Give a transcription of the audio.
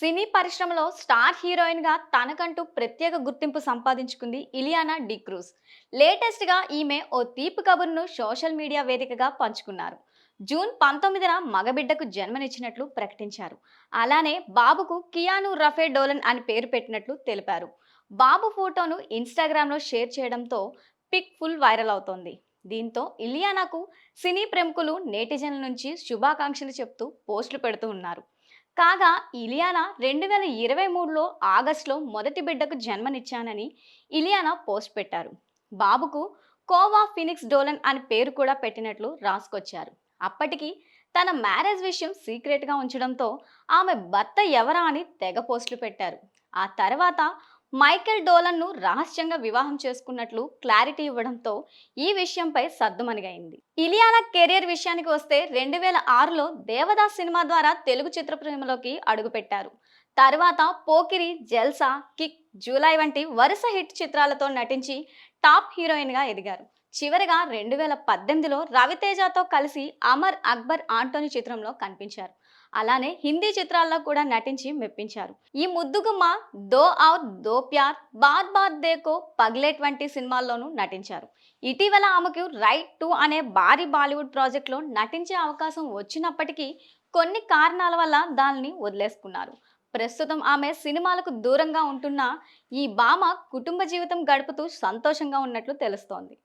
సినీ పరిశ్రమలో స్టార్ హీరోయిన్గా తనకంటూ ప్రత్యేక గుర్తింపు సంపాదించుకుంది ఇలియానా డిక్రూజ్ లేటెస్ట్గా ఈమె ఓ తీపి కబుర్ను సోషల్ మీడియా వేదికగా పంచుకున్నారు. జూన్ పంతొమ్మిదిన మగబిడ్డకు జన్మనిచ్చినట్లు ప్రకటించారు. అలానే బాబుకు కియాను రఫే డోలన్ అని పేరు పెట్టినట్లు తెలిపారు. బాబు ఫోటోను ఇన్స్టాగ్రామ్లో షేర్ చేయడంతో పిక్ ఫుల్ వైరల్ అవుతోంది. దీంతో ఇలియానాకు సినీ ప్రముఖులు నేటిజన్ల నుంచి శుభాకాంక్షలు చెప్తూ పోస్టులు పెడుతూ ఉన్నారు. కాగా ఇలియానా రెండు వేల ఇరవై మూడులో ఆగస్టులో మొదటి బిడ్డకు జన్మనిచ్చానని ఇలియానా పోస్ట్ పెట్టారు. బాబుకు కోవా ఫినిక్స్ డోలన్ అని పేరు కూడా పెట్టినట్లు రాసుకొచ్చారు. అప్పటికి తన మ్యారేజ్ విషయం సీక్రెట్గా ఉంచడంతో ఆమె భర్త ఎవరా అని తెగ పోస్టులు పెట్టారు. ఆ తర్వాత మైకేల్ డోలన్ను రహస్యంగా వివాహం చేసుకున్నట్లు క్లారిటీ ఇవ్వడంతో ఈ విషయంపై సద్దుమణిగైంది ఇలియానా కెరియర్ విషయానికి వస్తే రెండు వేల ఆరులో దేవదాస్ సినిమా ద్వారా తెలుగు చిత్రప్రేమలోకి అడుగుపెట్టారు. తర్వాత పోకిరి జల్సా కిక్ జూలై వంటి వరుస హిట్ చిత్రాలతో నటించి టాప్ హీరోయిన్గా ఎదిగారు. చివరిగా రెండు వేల పద్దెనిమిదిలో రవితేజతో కలిసి అమర్ అక్బర్ ఆంటోని చిత్రంలో కనిపించారు. అలానే హిందీ చిత్రాల్లో కూడా నటించి మెప్పించారు. ఈ ముద్దుగుమ్మ దో ఔర్ దో ప్యార్ బాద్ బాద్ దేకో పగ్లెట్ వంటి సినిమాల్లోనూ నటించారు. ఇటీవల ఆమెకు రైట్ టు అనే భారీ బాలీవుడ్ ప్రాజెక్ట్లో నటించే అవకాశం వచ్చినప్పటికీ కొన్ని కారణాల వల్ల దానిని వదిలేసుకున్నారు. ప్రస్తుతం ఆమె సినిమాలకు దూరంగా ఉంటున్న ఈ భామ కుటుంబ జీవితం గడుపుతూ సంతోషంగా ఉన్నట్లు తెలుస్తోంది.